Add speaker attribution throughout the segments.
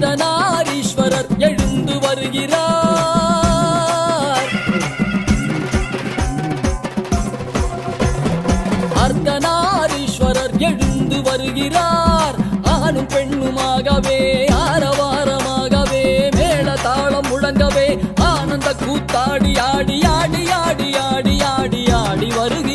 Speaker 1: அர்த்தநாரீஸ்வரர் எழுந்து வருகிறார். அர்த்தநாரீஸ்வரர் எழுந்து வருகிறார். ஆணும் பெண்ணுமாகவே ஆரவாரமாகவே மேல தாளம் முழங்கவே ஆனந்த கூத்தாடி ஆடி ஆடி ஆடி ஆடி ஆடி ஆடி வருகிறார்.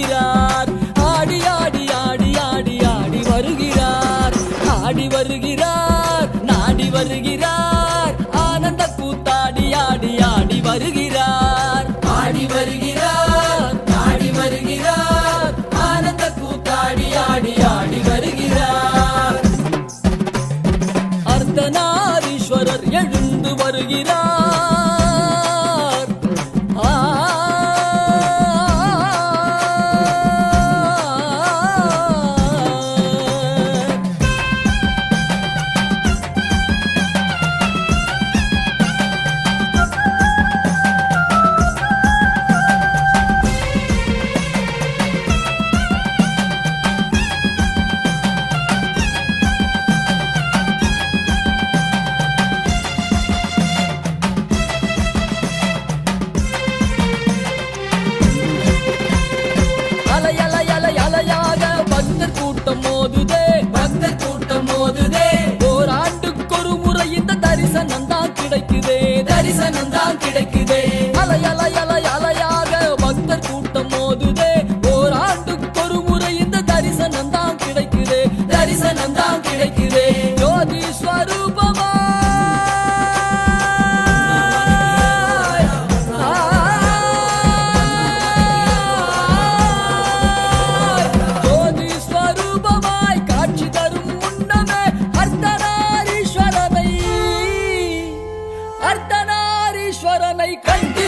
Speaker 1: அர்த்தநாரீஸ்வரனை கண்டு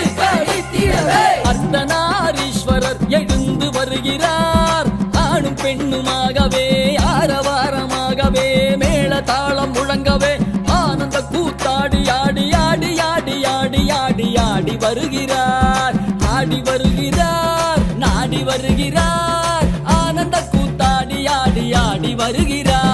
Speaker 1: அர்த்தநாரீஸ்வரர் எழுந்து வருகிறார். ஆணும் பெண்ணுமாகவே ஆரவாரமாகவே மேல தாளம் முழங்கவே ஆனந்த கூத்தாடி ஆடி ஆடி ஆடி ஆடி ஆடி ஆடி வருகிறார். ஆடி வருகிறார் நாடி வருகிறார். ஆனந்த கூத்தாடி ஆடி ஆடி வருகிறார்.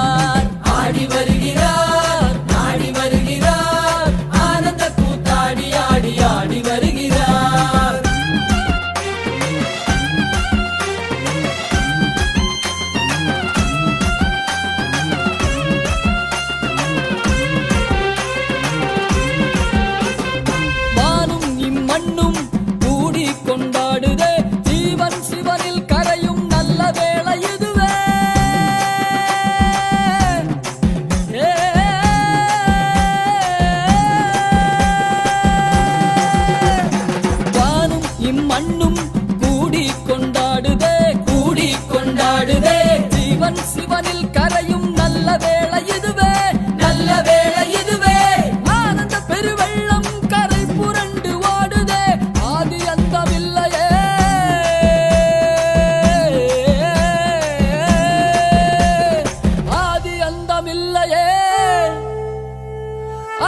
Speaker 1: மண்ணும்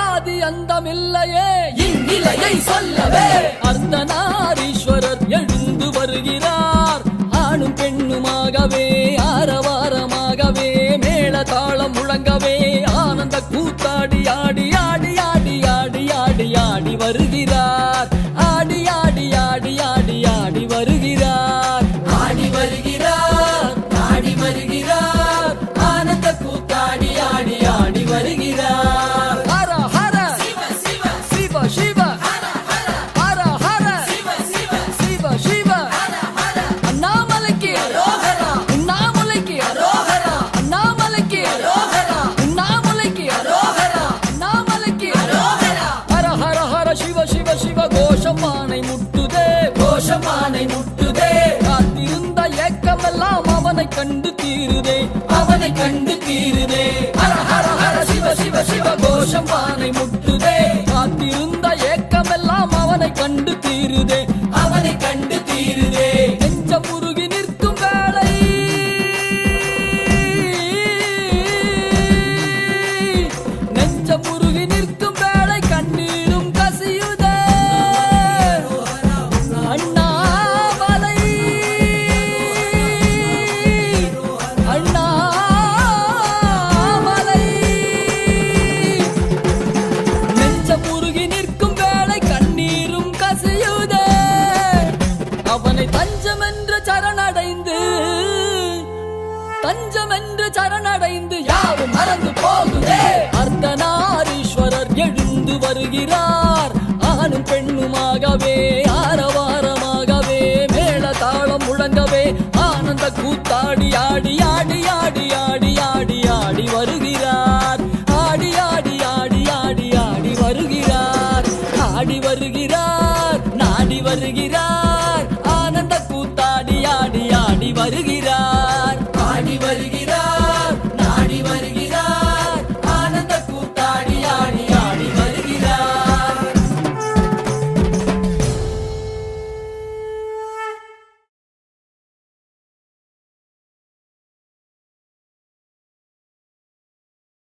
Speaker 1: ஆதி அந்தமில்லையே இந்நிலையை சொல்லவே. அர்த்தநாரீஸ்வரர் எழுந்து வருகிறார். ஆணும் பெண்ணுமாகவே ஆரவாரமாகவே மேள தாளம் முழங்கவே ஆனந்த கூத்தாடி ஆடி ஆடி ஆடி ஆடி ஆடி ஆடி வருகிறார். கோஷமானை முட்டுதே. காத்திருந்த ஏக்கமெல்லாம் அவனை கண்டு தீருதே. அவனை கண்டு தீருதே. ஹர ஹர ஹர சிவ சிவ சிவ கோஷம் பானை முட்டுதே. காத்திருந்த ஏக்கமெல்லாம் அவனை கண்டு தீருதே. அவனை கண்டு தீருதே. நெஞ்சம் உருகி நிற்கும் வேளை. நெஞ்சம் உருகி தஞ்சம் என்று சரணடைந்து யாரும் மறந்து போகுதே. அர்த்தநாரீஸ்வரர் எழுந்து வருகிறார். ஆணும் பெண்ணுமாகவே ஆரவாரமாகவே மேள தாளம் முழங்கவே ஆனந்த கூத்தாடி ஆடி ஆடி ஆடி ஆடி ஆடி ஆடி வருகிறார். ஆடி ஆடி ஆடி ஆடி ஆடி வருகிறார். ஆடி வருகிறார் நாடி வருகிறார். ஆனந்த கூத்தாடி ஆடி ஆடி வருகிறார்.